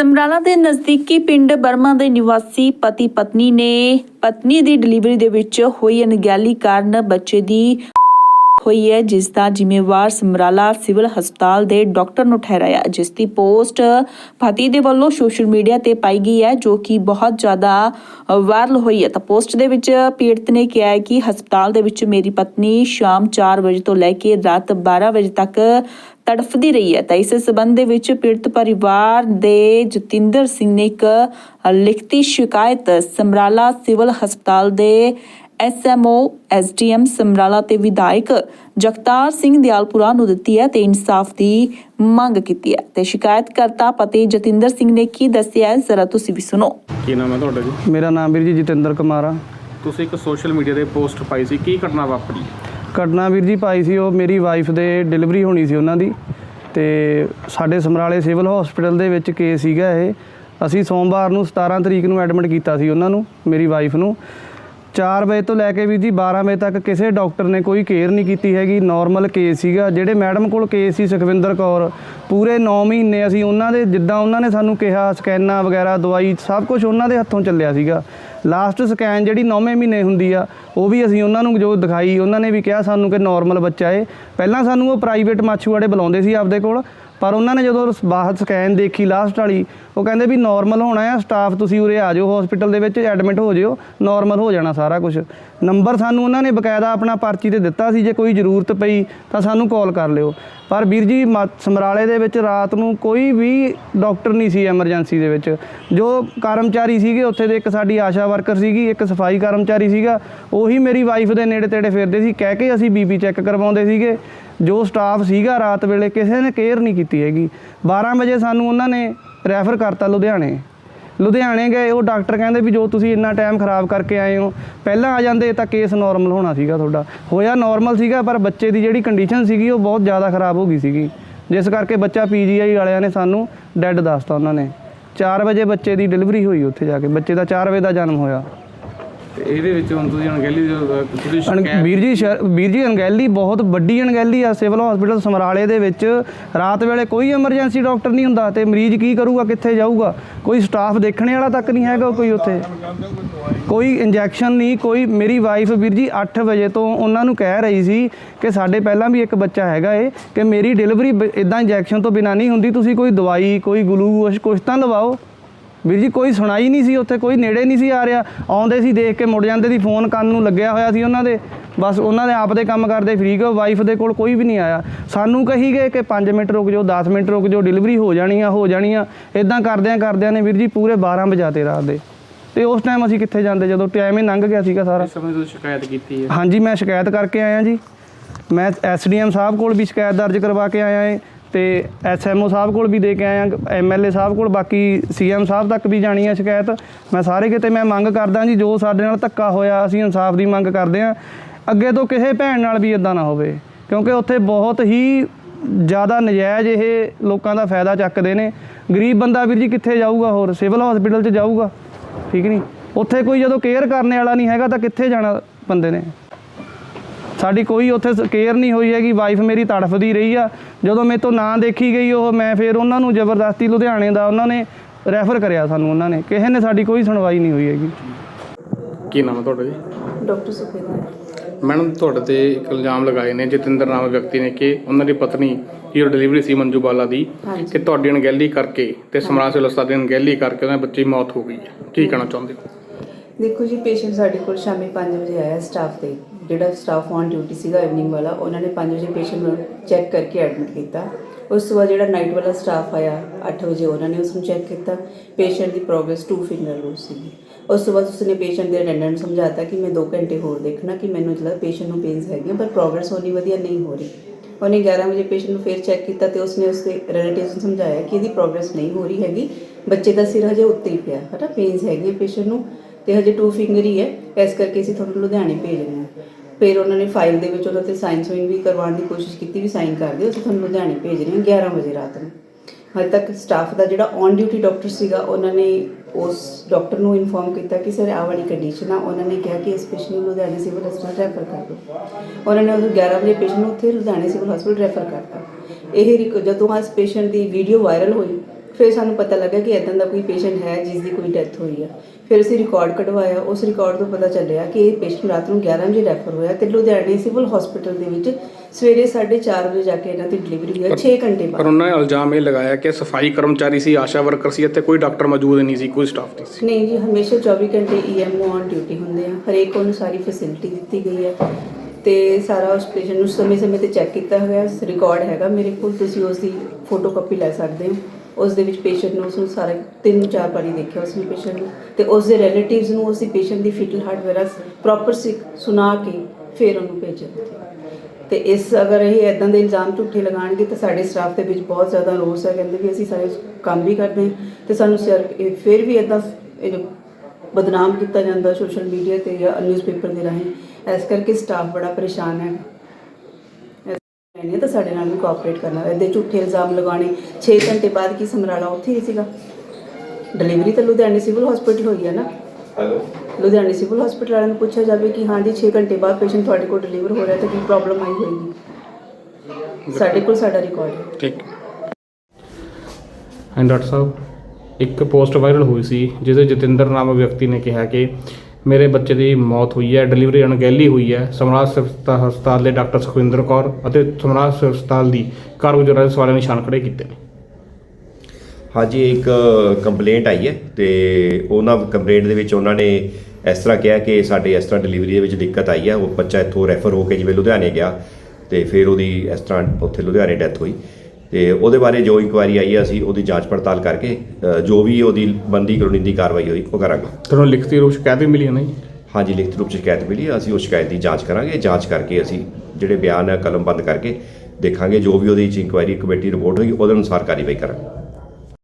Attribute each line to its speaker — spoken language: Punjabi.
Speaker 1: ਸਮਰਾਲਾ ਦੇ ਨਜ਼ਦੀਕੀ ਪਿੰਡ ਬਰਮਾ ਦੇ ਨਿਵਾਸੀ ਪਤੀ ਪਤਨੀ ਨੇ ਪਤਨੀ ਦੀ ਡਿਲੀਵਰੀ ਦੇ ਵਿੱਚ ਹੋਈ ਅਣਗਹਿਲੀ ਕਾਰਨ ਬੱਚੇ ਦੀ ਹੋਈ ਹੈ, ਜਿਸ ਦਾ ਜ਼ਿੰਮੇਵਾਰ ਸਮਰਾਲਾ ਸਿਵਲ ਹਸਪਤਾਲ ਦੇ ਡਾਕਟਰ ਨੂੰ ਠਹਿਰਾਇਆ। ਜਿਸ ਦੀ ਪੋਸਟ ਪਤੀ ਦੇ ਵੱਲੋਂ ਸੋਸ਼ਲ ਮੀਡੀਆ ਤੇ ਪਾਈ ਗਈ ਹੈ, ਜੋ ਕਿ ਬਹੁਤ ਜ਼ਿਆਦਾ ਵਾਇਰਲ ਹੋਈ ਹੈ। ਤਾਂ ਪੋਸਟ ਦੇ ਵਿੱਚ ਪੀੜਤ ਨੇ ਕਿਹਾ ਹੈ ਕਿ ਹਸਪਤਾਲ ਦੇ ਵਿੱਚ ਮੇਰੀ ਪਤਨੀ ਸ਼ਾਮ 4 ਵਜੇ ਤੋਂ ਲੈ ਕੇ ਰਾਤ 12 ਵਜੇ ਤੱਕ ਤੜਫਦੀ ਰਹੀ ਹੈ। ਤਾਂ ਇਸ ਸਬੰਧ ਦੇ ਵਿੱਚ ਪੀੜਤ ਪਰਿਵਾਰ ਦੇ ਜਤਿੰਦਰ ਸਿੰਘ ਨੇ ਇੱਕ ਲਿਖਤੀ ਸ਼ਿਕਾਇਤ ਸਮਰਾਲਾ ਸਿਵਲ ਹਸਪਤਾਲ ਦੇ ਐਸਐਮਓ ਐਸਡੀਐਮ ਸਮਰਾਲਾ ਤੇ ਵਿਧਾਇਕ ਜਗਤਾਰ ਸਿੰਘ ਦਿਆਲਪੁਰਾ ਨੂੰ ਦਿੱਤੀ ਹੈ ਤੇ ਇਨਸਾਫ ਦੀ ਮੰਗ ਕੀਤੀ ਹੈ ਤੇ ਸ਼ਿਕਾਇਤਕਰਤਾ ਪਤੀ ਜਤਿੰਦਰ ਸਿੰਘ ਨੇ ਕੀ ਦੱਸਿਆ ਹੈ ਜ਼ਰਾ ਤੁਸੀਂ ਵੀ ਸੁਣੋ।
Speaker 2: ਕੀ ਨਾਮ ਹੈ ਤੁਹਾਡਾ ਜੀ?
Speaker 3: ਮੇਰਾ ਨਾਮ ਵੀਰ ਜੀ ਜਤਿੰਦਰ ਕੁਮਾਰ ਆ।
Speaker 2: ਤੁਸੀਂ ਇੱਕ ਸੋਸ਼ਲ ਮੀਡੀਆ ਤੇ ਪੋਸਟ ਪਾਈ ਸੀ ਕੀ ਘਟਨਾ ਵਾਪਰੀ?
Speaker 3: ਘਟਨਾ ਵੀਰ ਜੀ ਪਾਈ ਸੀ ਉਹ ਮੇਰੀ ਵਾਈਫ ਦੇ ਡਿਲੀਵਰੀ ਹੋਣੀ ਸੀ ਉਹਨਾਂ ਦੀ ਤੇ ਸਾਡੇ ਸਮਰਾਲੇ ਸਿਵਲ ਹਸਪੀਟਲ ਦੇ ਵਿੱਚ ਕੇਸ ਸੀਗਾ ਇਹ। ਅਸੀਂ ਸੋਮਵਾਰ ਨੂੰ 17 ਤਰੀਕ ਨੂੰ ਐਡਮਿਟ ਕੀਤਾ ਸੀ ਉਹਨਾਂ ਨੂੰ ਮੇਰੀ ਵਾਈਫ ਨੂੰ। 4 ਵਜੇ ਤੋਂ ਲੈ ਕੇ ਵੀ ਜੀ 12 ਵਜੇ ਤੱਕ ਕਿਸੇ ਡਾਕਟਰ ਨੇ ਕੋਈ ਕੇਅਰ ਨਹੀਂ ਕੀਤੀ ਹੈਗੀ ਨਾਰਮਲ ਕੇਸ ਸੀਗਾ। ਜਿਹੜੇ ਮੈਡਮ ਕੋਲ ਕੇਸ ਸੀ ਸੁਖਵਿੰਦਰ ਕੌਰ, ਪੂਰੇ 9 ਮਹੀਨੇ ਅਸੀਂ ਉਹਨਾਂ ਦੇ, ਜਿੱਦਾਂ ਉਹਨਾਂ ਨੇ ਸਾਨੂੰ ਕਿਹਾ, ਸਕੈਨਾਂ ਵਗੈਰਾ, ਦਵਾਈ, ਸਭ ਕੁਝ ਉਹਨਾਂ ਦੇ ਹੱਥੋਂ ਚੱਲਿਆ ਸੀਗਾ। ਲਾਸਟ ਸਕੈਨ ਜਿਹੜੀ 9ਵੇਂ ਮਹੀਨੇ ਹੁੰਦੀ ਆ, ਉਹ ਵੀ ਅਸੀਂ ਉਹਨਾਂ ਨੂੰ ਜੋ ਦਿਖਾਈ, ਉਹਨਾਂ ਨੇ ਵੀ ਕਿਹਾ ਸਾਨੂੰ ਕਿ ਨਾਰਮਲ ਬੱਚਾ ਏ। ਪਹਿਲਾਂ ਸਾਨੂੰ ਉਹ ਪ੍ਰਾਈਵੇਟ ਮਾਛੂਆੜੇ ਬੁਲਾਉਂਦੇ ਸੀ ਆਪਦੇ ਕੋਲ, ਪਰ ਉਹਨਾਂ ਨੇ ਜਦੋਂ ਬਾਹਰ ਸਕੈਨ ਦੇਖੀ ਲਾਸਟ ਵਾਲੀ ਉਹ ਕਹਿੰਦੇ ਵੀ ਨਾਰਮਲ ਹੋਣਾ ਆ ਸਟਾਫ ਤੁਸੀਂ ਉਰੇ ਆ ਜਾਓ ਹਸਪੀਟਲ ਦੇ ਵਿੱਚ ਐਡਮਿਟ ਹੋ ਜਿਓ ਨਾਰਮਲ ਹੋ ਜਾਣਾ ਸਾਰਾ ਕੁਝ ਨੰਬਰ ਸਾਨੂੰ ਉਹਨਾਂ ਨੇ ਬਕਾਇਦਾ ਆਪਣਾ ਪਰਚੀ ਤੇ ਦਿੱਤਾ ਸੀ, ਜੇ ਕੋਈ ਜ਼ਰੂਰਤ ਪਈ ਤਾਂ ਸਾਨੂੰ ਕਾਲ ਕਰ ਲਿਓ। ਪਰ ਵੀਰ ਜੀ, ਮ- ਸਮਰਾਲੇ ਦੇ ਵਿੱਚ ਰਾਤ ਨੂੰ ਕੋਈ ਵੀ ਡਾਕਟਰ ਨਹੀਂ ਸੀ ਐਮਰਜੈਂਸੀ ਦੇ ਵਿੱਚ। ਜੋ ਕਰਮਚਾਰੀ ਸੀਗੇ, ਉੱਥੇ ਦੇ ਇੱਕ ਸਾਡੀ ਆਸ਼ਾ ਵਰਕਰ ਸੀਗੀ, ਇੱਕ ਸਫ਼ਾਈ ਕਰਮਚਾਰੀ ਸੀਗਾ, ਉਹੀ ਮੇਰੀ ਵਾਈਫ ਦੇ ਨੇੜੇ ਤੇੜੇ ਫਿਰਦੇ ਸੀ, ਕਹਿ ਕੇ ਅਸੀਂ ਬੀਪੀ ਚੈੱਕ ਕਰਵਾਉਂਦੇ ਸੀਗੇ। ਜੋ ਸਟਾਫ ਸੀਗਾ, ਰਾਤ ਵੇਲੇ ਕਿਸੇ ਨੇ ਕੇਅਰ ਨਹੀਂ ਕੀਤੀ ਹੈਗੀ। 12 ਵਜੇ ਸਾਨੂੰ ਉਹਨਾਂ ਨੇ ਰੈਫਰ ਕਰਤਾ ਲੁਧਿਆਣੇ। ਲੁਧਿਆਣੇ ਗਏ, ਉਹ ਡਾਕਟਰ ਕਹਿੰਦੇ ਵੀ ਜੋ ਤੁਸੀਂ ਇੰਨਾ ਟਾਈਮ ਖਰਾਬ ਕਰਕੇ ਆਏ ਹੋ, ਪਹਿਲਾਂ ਆ ਜਾਂਦੇ ਤਾਂ ਕੇਸ ਨਾਰਮਲ ਹੋਣਾ ਸੀਗਾ ਤੁਹਾਡਾ। ਹੋਇਆ ਨਾਰਮਲ ਸੀਗਾ, ਪਰ ਬੱਚੇ ਦੀ ਜਿਹੜੀ ਕੰਡੀਸ਼ਨ ਸੀਗੀ, ਉਹ ਬਹੁਤ ਜ਼ਿਆਦਾ ਖਰਾਬ ਹੋ ਗਈ ਸੀਗੀ। ਜਿਸ ਕਰਕੇ ਬੱਚਾ ਪੀਜੀਆਈ ਵਾਲਿਆਂ ਨੇ ਸਾਨੂੰ ਡੈੱਡ ਦੱਸਤਾ ਉਹਨਾਂ ਨੇ। 4 ਵਜੇ ਬੱਚੇ ਦੀ ਡਿਲੀਵਰੀ ਹੋਈ ਉੱਥੇ ਜਾ ਕੇ। ਬੱਚੇ ਦਾ 4 ਵਜੇ ਦਾ ਜਨਮ ਹੋਇਆ।
Speaker 2: ਤੇ ਇਹਦੇ ਵਿੱਚ ਹੁਣ ਤੁਸੀਂ ਅਣਗਹਿਲੀ ਤੁਸੀਂ
Speaker 3: ਅਣ-
Speaker 2: ਸ਼ਿਕਾਇਤ
Speaker 3: ਵੀਰ ਜੀ ਸ਼ਰ- ਵੀਰ ਜੀ ਅਣਗਹਿਲੀ ਬਹੁਤ ਵੱਡੀ ਅਣਗਹਿਲੀ ਆ ਸਿਵਲ ਹਸਪੀਟਲ ਸਮਰਾਲੇ ਦੇ ਵਿੱਚ। ਰਾਤ ਵੇਲੇ ਕੋਈ ਐਮਰਜੈਂਸੀ ਡਾਕਟਰ ਨਹੀਂ ਹੁੰਦਾ ਤੇ ਮਰੀਜ਼ ਕੀ ਕਰੂਗਾ ਕਿੱਥੇ ਜਾਊਗਾ? ਕੋਈ ਸਟਾਫ ਦੇਖਣੇ ਵਾਲਾ ਤੱਕ ਨਹੀਂ ਹੈਗਾ ਕੋਈ ਉੱਥੇ। ਕੋਈ ਇੰਜੈਕਸ਼ਨ ਨਹੀਂ ਕੋਈ ਮੇਰੀ ਵਾਈਫ ਵੀਰ ਜੀ 8 ਵਜੇ ਤੋਂ ਉਹਨਾਂ ਨੂੰ ਕਹਿ ਰਹੀ ਸੀ ਕਿ ਸਾਡੇ ਪਹਿਲਾਂ ਵੀ ਇੱਕ ਬੱਚਾ ਹੈਗਾ ਏ ਕਿ ਮੇਰੀ ਡਿਲੀਵਰੀ ਇਦਾਂ ਇੰਜੈਕਸ਼ਨ ਤੋਂ ਬਿਨਾ ਨਹੀਂ ਹੁੰਦੀ ਤੁਸੀਂ ਕੋਈ ਦਵਾਈ ਕੋਈ ਗਲੂਕੋਸ਼ ਕੁਛ ਤਾਂ ਲਵਾਓ। ਵੀਰ ਜੀ ਕੋਈ ਸੁਣਾਈ ਨਹੀਂ ਸੀ ਉੱਥੇ ਕੋਈ ਨੇੜੇ ਨਹੀਂ ਸੀ ਆ ਰਿਹਾ। ਆਉਂਦੇ ਸੀ ਦੇਖ ਕੇ ਮੁੜ ਜਾਂਦੇ ਸੀ ਫੋਨ ਕੰਨ ਨੂੰ ਲੱਗਿਆ ਹੋਇਆ ਸੀ ਉਹਨਾਂ ਦੇ। ਬਸ ਉਹਨਾਂ ਦੇ ਆਪ ਦੇ ਕੰਮ ਕਰਦੇ ਫਰੀ ਗਏ ਵਾਈਫ ਦੇ ਕੋਲ ਕੋਈ ਵੀ ਨਹੀਂ ਆਇਆ। ਸਾਨੂੰ ਕਹੀ ਗਏ ਕਿ 5 ਮਿੰਟ ਰੁਕ ਜਾਓ 10 ਮਿੰਟ ਰੁਕ ਜਾਓ ਡਿਲੀਵਰੀ ਹੋ ਜਾਣੀ ਆ ਹੋ ਜਾਣੀ ਆ। ਇਦਾਂ ਕਰਦਿਆਂ ਕਰਦਿਆਂ ਨੇ ਵੀਰ ਜੀ ਪੂਰੇ 12 ਵਜਾਤੇ ਰਾਤ ਦੇ। ਤੇ ਉਸ ਟਾਈਮ ਅਸੀਂ ਕਿੱਥੇ ਜਾਂਦੇ ਜਦੋਂ ਟਾਈਮ ਹੀ ਲੰਘ ਗਿਆ ਸੀਗਾ ਸਾਰਾ।
Speaker 2: ਇਸ ਸਮੇਂ ਤੁਸੀਂ ਸ਼ਿਕਾਇਤ ਕੀਤੀ ਹੈ।
Speaker 3: ਹਾਂਜੀ ਮੈਂ ਸ਼ਿਕਾਇਤ ਕਰਕੇ ਆਇਆ ਜੀ। ਮੈਂ ਐਸਡੀਐਮ ਸਾਹਿਬ ਕੋਲ ਵੀ ਸ਼ਿਕਾਇਤ ਦਰਜ ਕਰਵਾ ਕੇ ਆਇਆ ਏ। ਤੇ ਐਸਐਮਓ ਸਾਹਿਬ ਕੋਲ ਵੀ ਦੇ ਕੇ ਆਇਆ ਐਮਐਲਏ ਸਾਹਿਬ ਕੋਲ, ਬਾਕੀ ਸੀਐਮ ਸਾਹਿਬ ਤੱਕ ਵੀ ਜਾਣੀ ਹੈ ਸ਼ਿਕਾਇਤ। ਮੈਂ ਸਾਰੇ ਕਿਤੇ ਮੈਂ ਮੰਗ ਕਰਦਾ ਜੀ, ਜੋ ਸਾਡੇ ਨਾਲ ਧੱਕਾ ਹੋਇਆ, ਅਸੀਂ ਇਨਸਾਫ ਦੀ ਮੰਗ ਕਰਦੇ ਹਾਂ ਅੱਗੇ ਤੋਂ ਕਿਸੇ ਭੈਣ ਨਾਲ ਵੀ ਇਦਾਂ ਨਾ ਹੋਵੇ, ਕਿਉਂਕਿ ਉੱਥੇ ਬਹੁਤ ਹੀ ਜ਼ਿਆਦਾ ਨਜਾਇਜ਼ ਇਹ ਲੋਕਾਂ ਦਾ ਫਾਇਦਾ ਚੱਕਦੇ ਨੇ। ਗਰੀਬ ਬੰਦਾ ਵੀਰ ਜੀ ਕਿੱਥੇ ਜਾਊਗਾ ਹੋਰ? ਸਿਵਲ ਹਸਪੀਟਲ 'ਚ ਜਾਊਗਾ, ਠੀਕ ਨਹੀਂ? ਉੱਥੇ ਕੋਈ ਜਦੋਂ ਕੇਅਰ ਕਰਨ ਵਾਲਾ ਨਹੀਂ ਹੈਗਾ ਤਾਂ ਕਿੱਥੇ ਜਾਣਾ ਬੰਦੇ ਨੇ? ਸਾਡੀ ਕੋਈ ਉੱਥੇ ਕੇਅਰ ਨਹੀਂ ਹੋਈ ਹੈਗੀ, ਵਾਈਫ ਮੇਰੀ ਤੜਫਦੀ ਰਹੀ ਆ। ਜਦੋਂ ਮੇਰੇ ਤੋਂ ਨਾ ਦੇਖੀ ਗਈ ਉਹ ਮੈਂ ਫਿਰ ਉਹਨਾਂ ਨੂੰ ਜ਼ਬਰਦਸਤੀ ਲੁਧਿਆਣੇ ਦਾ ਉਹਨਾਂ ਨੇ ਰੈਫਰ ਕਰਿਆ ਸਾਨੂੰ ਉਹਨਾਂ ਨੇ। ਕਿਸੇ ਨੇ ਸਾਡੀ ਕੋਈ ਸੁਣਵਾਈ ਨਹੀਂ ਹੋਈ ਹੈਗੀ।
Speaker 2: ਕੀ ਨਾਮ ਹੈ ਤੁਹਾਡਾ ਜੀ?
Speaker 4: ਡਾਕਟਰ ਸੁਖੇਂਦਰ
Speaker 2: ਮੈਡਮ ਤੁਹਾਡੇ ਤੇ ਇੱਕ ਇਲਜ਼ਾਮ ਲਗਾਏ ਨੇ ਜਤਿੰਦਰ ਨਾਮ ਵਿਅਕਤੀ ਨੇ ਕਿ ਉਹਨਾਂ ਦੀ ਪਤਨੀ ਦੀ ਡਿਲੀਵਰੀ ਸੀ ਮੰਜੂ ਬਾਲਾ ਦੀ। ਕਿ ਤੁਹਾਡੀ ਅਣਗਹਿਲੀ ਕਰਕੇ ਤੇ ਸਮਰਾਜ ਹਸਪਤਾਲ ਦੀ ਅਣਗਹਿਲੀ ਕਰਕੇ ਉਹਨਾਂ ਬੱਚੀ ਦੀ ਮੌਤ ਹੋ ਗਈ ਹੈ। ਕੀ ਕਹਿਣਾ ਚਾਹੁੰਦੇ ਹੋ?
Speaker 4: ਦੇਖੋ ਜੀ ਪੇਸ਼ੈਂਟ ਸਾਡੇ ਕੋਲ ਸ਼ਾਮੀ 5 ਵਜੇ ਆਇਆ ਸਟਾਫ ਦੇ ਜਿਹੜਾ ਸਟਾਫ ਔਨ ਡਿਊਟੀ ਸੀਗਾ ਇਵਨਿੰਗ ਵਾਲਾ, ਉਹਨਾਂ ਨੇ 5 ਵਜੇ ਪੇਸ਼ੈਂਟ ਨੂੰ ਚੈੱਕ ਕਰਕੇ ਐਡਮਿਟ ਕੀਤਾ। ਉਸ ਤੋਂ ਬਾਅਦ ਜਿਹੜਾ ਨਾਈਟ ਵਾਲਾ ਸਟਾਫ ਆਇਆ 8 ਵਜੇ ਉਹਨਾਂ ਨੇ ਉਸ ਨੂੰ ਚੈੱਕ ਕੀਤਾ। ਪੇਸ਼ੈਂਟ ਦੀ ਪ੍ਰੋਗਰੈਸ 2 ਫਿੰਗਰ ਲੂਜ਼ ਸੀਗੀ। ਉਸ ਤੋਂ ਬਾਅਦ ਉਸਨੇ ਪੇਸ਼ੈਂਟ ਦੇ ਅਟੈਂਡੈਂਟ ਨੂੰ ਸਮਝਾਤਾ ਕਿ ਮੈਂ 2 ਘੰਟੇ ਹੋਰ ਦੇਖਣਾ ਕਿ ਮੈਨੂੰ ਜਿਹੜਾ ਪੇਸ਼ੈਂਟ ਨੂੰ ਪੇਨਸ ਹੈਗੀਆਂ, ਪਰ ਪ੍ਰੋਗਰੈਸ ਹੋਣੀ ਵਧੀਆ ਨਹੀਂ ਹੋ ਰਹੀ। ਉਹਨੇ 11 ਵਜੇ ਪੇਸ਼ੈਂਟ ਨੂੰ ਫੇਰ ਚੈੱਕ ਕੀਤਾ ਤੇ ਉਸਨੇ ਉਸਦੇ ਰਿਲੇਟਿਵਸ ਨੂੰ ਸਮਝਾਇਆ ਕਿ ਇਹਦੀ ਪ੍ਰੋਗਰੈਸ ਨਹੀਂ ਹੋ ਰਹੀ ਹੈਗੀ। ਬੱਚੇ ਦਾ ਸਿਰ ਹਜੇ ਉੱਤੇ ਹੀ ਪਿਆ, ਹਨਾ ਪੇਨਸ ਹੈਗੀਆਂ ਪੇਸ਼ੈਂਟ ਨੂੰ ਤੇ ਹਜੇ 2 ਫਿੰਗਰ ਹੀ ਹੈ। ਇਸ ਕਰਕੇ ਅਸੀਂ ਤੁਹਾਨੂੰ ਲੁਧਿਆਣੇ ਭੇਜ ਰਹੇ ਹਾਂ। ਫਿਰ ਉਹਨਾਂ ਨੇ ਫਾਈਲ ਦੇ ਵਿੱਚ ਉਹਨਾਂ ਤੇ ਸਾਈਨ ਸੂਈਨ ਵੀ ਕਰਵਾਉਣ ਦੀ ਕੋਸ਼ਿਸ਼ ਕੀਤੀ, ਵੀ ਸਾਈਨ ਕਰ ਦਿਓ, ਅਸੀਂ ਤੁਹਾਨੂੰ ਲੁਧਿਆਣੇ ਭੇਜ ਰਹੇ ਹਾਂ 11 ਵਜੇ ਰਾਤ ਨੂੰ। ਹਜੇ ਤੱਕ ਸਟਾਫ ਦਾ ਜਿਹੜਾ ਔਨ ਡਿਊਟੀ ਡਾਕਟਰ ਸੀਗਾ, ਉਹਨਾਂ ਨੇ ਉਸ ਡਾਕਟਰ ਨੂੰ ਇਨਫੋਰਮ ਕੀਤਾ ਕਿ ਸਰ ਆਹ ਵਾਲੀ ਕੰਡੀਸ਼ਨ ਆ। ਉਹਨਾਂ ਨੇ ਕਿਹਾ ਕਿ ਇਸ ਪੇਸ਼ੈਂਟ ਨੂੰ ਲੁਧਿਆਣੇ ਸਿਵਲ ਹਸਪਤਾਲ ਰੈਫਰ ਕਰ ਦਿਓ। ਉਹਨਾਂ ਨੇ ਉਹ 11 ਵਜੇ ਪੇਸ਼ੈਂਟ ਨੂੰ ਉੱਥੇ ਲੁਧਿਆਣੇ ਸਿਵਲ ਹਸਪਤਾਲ ਰੈਫਰ ਕਰਤਾ। ਇਹ ਰਿਕ- ਜਦੋਂ ਇਸ ਪੇਸ਼ੈਂਟ ਦੀ ਵੀਡੀਓ ਵਾਇਰਲ ਹੋਈ ਫਿਰ ਸਾਨੂੰ ਪਤਾ ਲੱਗਾ ਕਿ ਇਦਾਂ ਦਾ ਕੋਈ ਪੇਸ਼ੈਂਟ ਹੈ ਜਿਸ ਦੀ ਕੋਈ ਡੈਥ ਹੋਈ ਆ। ਫਿਰ ਅਸੀਂ ਰਿਕਾਰਡ ਕਢਵਾਇਆ। ਉਸ ਰਿਕਾਰਡ ਤੋਂ ਪਤਾ ਚੱਲਿਆ ਕਿ ਇਹ ਪੇਸ਼ੈਂਟ ਰਾਤ ਨੂੰ 11 ਵਜੇ ਰੈਫਰ ਹੋਇਆ ਤੇ ਲੁਧਿਆਣੇ ਸਿਵਲ ਹਸਪੀਟਲ ਦੇ ਵਿੱਚ ਸਵੇਰੇ 4:30 ਵਜੇ ਜਾ ਕੇ ਇਹਨਾਂ ਦੀ ਡਿਲੀਵਰੀ ਹੋਈ 6 ਘੰਟੇ
Speaker 2: ਪਰ
Speaker 4: ਬਾਅਦ
Speaker 2: ਉਹਨਾਂ ਨੇ ਇਲਜ਼ਾਮ ਇਹ ਲਗਾਇਆ ਕਿ ਸਫ਼ਾਈ ਕਰਮਚਾਰੀ ਸੀ ਆਸ਼ਾ ਵਰਕਰ ਸੀ ਇੱਥੇ ਕੋਈ ਡਾਕਟਰ ਮੌਜੂਦ ਨਹੀਂ ਸੀ ਕੋਈ ਸਟਾਫ ਨਹੀਂ ਸੀ।
Speaker 4: ਨਹੀਂ ਜੀ ਹਮੇਸ਼ਾ 24 ਘੰਟੇ ਈਐਮਓ ਔਨ ਡਿਊਟੀ ਹੁੰਦੇ ਆ। ਹਰੇਕ ਨੂੰ ਸਾਰੀ ਫੈਸਿਲਿਟੀ ਦਿੱਤੀ ਗਈ ਹੈ ਤੇ ਸਾਰਾ ਉਸ ਪੇਸ਼ੈਂਟ ਨੂੰ ਸਮੇਂ-ਸਮੇਂ ਤੇ ਚੈੱਕ ਕੀਤਾ ਹੋਇਆ। ਰਿਕਾਰਡ ਹੈਗਾ ਮੇਰੇ ਕੋਲ ਤੁਸੀਂ ਉਸ ਦੀ ਫੋਟੋਕਾਪੀ ਲੈ ਸਕਦੇ ਹੋ। ਉਸ ਦੇ ਵਿੱਚ ਪੇਸ਼ੈਂਟ ਨੂੰ ਉਸ ਨੂੰ ਸਾਰੇ ਤਿੰਨ ਚਾਰ ਵਾਰੀ ਦੇਖਿਆ ਉਸ ਨੇ ਪੇਸ਼ੈਂਟ ਨੂੰ ਤੇ ਉਸ ਦੇ ਰਿਲੇਟਿਵਸ ਨੂੰ ਉਸ ਪੇਸ਼ੈਂਟ ਦੀ ਫਿਟਲ ਹਾਰਟ ਵਗੈਰਾ ਪ੍ਰੋਪਰ ਸੁਣਾ ਕੇ ਫਿਰ ਉਹਨੂੰ ਭੇਜਿਆ ਤੇ ਇਸ ਅਗਰ ਇਹ ਇਦਾਂ ਦੇ ਇਲਜ਼ਾਮ ਝੂਠੇ ਲਗਾਉਣਗੇ ਤਾਂ ਸਾਡੇ ਸਟਾਫ ਦੇ ਵਿੱਚ ਬਹੁਤ ਜ਼ਿਆਦਾ ਰੋਸ ਹੈ, ਕਹਿੰਦੇ ਵੀ ਅਸੀਂ ਸਾਰੇ ਕੰਮ ਵੀ ਕਰਦੇ ਹਾਂ ਤੇ ਸਾਨੂੰ ਸਿਰ ਇਹ ਫਿਰ ਵੀ ਇਦਾਂ ਇਹ ਬਦਨਾਮ ਕੀਤਾ ਜਾਂਦਾ ਸੋਸ਼ਲ ਮੀਡੀਆ ਤੇ ਜਾਂ ਨਿਊਜ਼ਪੇਪਰ ਦੇ ਰਾਹੀਂ। ਇਸ ਕਰਕੇ ਸਟਾਫ ਬੜਾ ਪਰੇਸ਼ਾਨ ਹੈ ਨਹੀਂ ਤਾਂ ਸਾਡੇ ਨਾਲ ਵੀ ਕੋਆਪਰੇਟ ਕਰਨਾ। ਇਹਦੇ ਝੂਠੇ ਇਲਜ਼ਾਮ ਲਗਾਉਣੇ। 6 ਘੰਟੇ ਬਾਅਦ ਕੀ ਸਮਰਾਲਾ ਉੱਥੇ ਹੀ ਸੀਗਾ? ਡਿਲੀਵਰੀ ਤਾਂ ਲੁਧਿਆਣੇ ਸਿਵਲ ਹਸਪੀਟਲ ਹੋਈ ਹੈ ਨਾ?
Speaker 5: ਹੈਲੋ
Speaker 4: ਲੁਧਿਆਣੇ ਸਿਵਲ ਹਸਪੀਟਲ ਵਾਲਿਆਂ ਨੂੰ ਪੁੱਛਿਆ ਜਾਵੇ ਕਿ ਹਾਂ ਜੀ 6 ਘੰਟੇ ਬਾਅਦ ਪੇਸ਼ੈਂਟ ਤੁਹਾਡੇ ਕੋਲ ਡਿਲੀਵਰ ਹੋ ਰਿਹਾ ਤਾਂ ਕੀ ਪ੍ਰੋਬਲਮ ਆਈ ਹੋਏਗੀ? ਸਾਡੇ ਕੋਲ ਸਾਡਾ ਰਿਕਾਰਡ ਹੈ।
Speaker 2: ਠੀਕ। ਹਾਂ ਡਾਕਟਰ ਸਾਹਿਬ ਇੱਕ ਪੋਸਟ ਵਾਇਰਲ ਹੋਈ ਸੀ ਜਿਹਦੇ ਜਤਿੰਦਰ ਨਾਮਕ ਵਿਅਕਤੀ ਨੇ ਕਿਹਾ ਕਿ ਮੇਰੇ ਬੱਚੇ ਦੀ ਮੌਤ ਹੋਈ ਹੈ ਡਿਲੀਵਰੀ ਅਣਗਹਿਲੀ ਹੋਈ ਹੈ। ਸਮਰਾਜ ਸਿਵਸਤਾ ਹਸਪਤਾਲ ਦੇ ਡਾਕਟਰ ਸੁਖਵਿੰਦਰ ਕੌਰ ਅਤੇ ਸਮਰਾਜ ਹਸਪਤਾਲ ਦੀ ਕਾਰਗੁਜ਼ਾਰਾਂ ਦੇ ਸਵਾਲਾਂ ਨਿਸ਼ਾਨ ਖੜੇ ਕੀਤੇ ਨੇ।
Speaker 5: ਹਾਂਜੀ, ਇੱਕ ਕੰਪਲੇਂਟ ਆਈ ਹੈ ਤੇ ਉਹਨਾਂ ਕੰਪਲੇਂਟ ਦੇ ਵਿੱਚ ਉਹਨਾਂ ਨੇ ਇਸ ਤਰ੍ਹਾਂ ਕਿਹਾ ਕਿ ਸਾਡੇ ਇਸ ਤਰ੍ਹਾਂ ਡਿਲੀਵਰੀ ਦੇ ਵਿੱਚ ਦਿੱਕਤ ਆਈ ਹੈ। ਉਹ ਬੱਚਾ ਇੱਥੋਂ ਰੈਫਰ ਹੋ ਕੇ ਜਿਵੇਂ ਲੁਧਿਆਣੇ ਗਿਆ ਤੇ ਫਿਰ ਉਹਦੀ ਇਸ ਤਰ੍ਹਾਂ ਉੱਥੇ ਲੁਧਿਆਣੇ ਡੈਥ ਹੋਈ। ਤੇ ਉਹਦੇ ਬਾਰੇ ਜੋ ਇਨਕੁਆਇਰੀ ਆਈ ਹੈ ਅਸੀਂ ਉਹਦੀ ਜਾਂਚ ਪੜਤਾਲ ਕਰਕੇ ਜੋ ਵੀ ਉਹਦੀ ਬੰਦੀ ਕਾਨੂੰਨੀ ਕਾਰਵਾਈ ਹੋਈ ਉਹ ਕਰਾਂਗੇ।
Speaker 2: ਤੁਹਾਨੂੰ ਲਿਖਤੀ ਰੂਪ ਸ਼ਿਕਾਇਤ ਵੀ ਮਿਲੀ ਹੈ ਨਾ ਜੀ?
Speaker 5: ਹਾਂਜੀ ਲਿਖਤ ਰੂਪ 'ਚ ਸ਼ਿਕਾਇਤ ਮਿਲੀ ਹੈ, ਅਸੀਂ ਉਸ ਸ਼ਿਕਾਇਤ ਦੀ ਜਾਂਚ ਕਰਾਂਗੇ। ਜਾਂਚ ਕਰਕੇ ਅਸੀਂ ਜਿਹੜੇ ਬਿਆਨ ਹੈ ਕਲਮਬੰਦ ਕਰਕੇ ਦੇਖਾਂਗੇ ਜੋ ਵੀ ਉਹਦੀ ਚ ਇਨਕੁਆਇਰੀ ਕਮੇਟੀ ਰਿਪੋਰਟ ਹੋਈ ਉਹਦੇ ਅਨੁਸਾਰ ਕਾਰਵਾਈ ਕਰਾਂਗੇ।